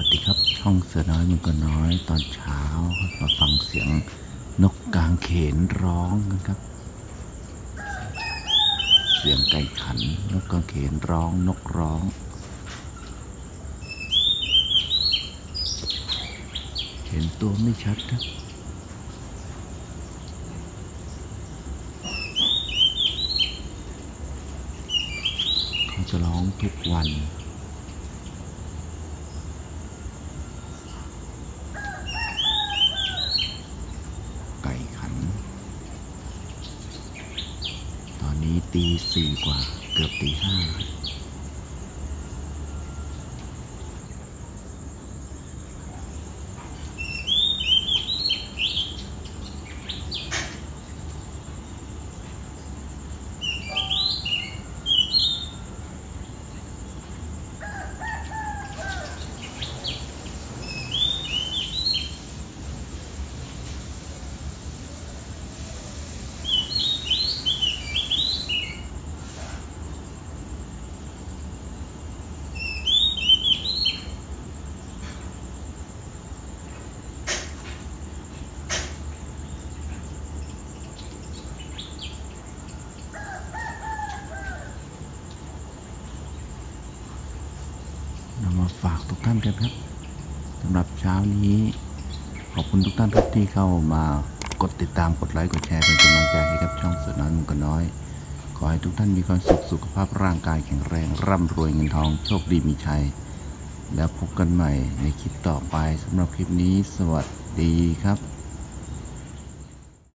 วัสดีครับ ช่องเสือน้อยมันก็น้อยตอนเช้าครับมาฟังเสียงนกกลางเขนร้องกันครับ เสียงไก่ขัน นกกลางเขนร้องนกร้องเห็นตัวไม่ชัดครับเขาจะร้องทุกวัน ไก่ขัน ตอนนี้ตีสี่กว่าเกือบตีห้า นำมาฝากทุกท่านกันครับสำหรับเช้านี้ ขอบคุณทุกท่านครับที่เข้ามากดติดตามกดไลค์กดแชร์เป็นกำลังใจให้กับช่องสือน้อยมุกน้อย ขอให้ทุกท่านมีความสุขสุขภาพร่างกายแข็งแรง ร่ำรวยเงินทองโชคดีมีชัย แล้วพบกันใหม่ในคลิปต่อไปสำหรับคลิปนี้ สวัสดีครับ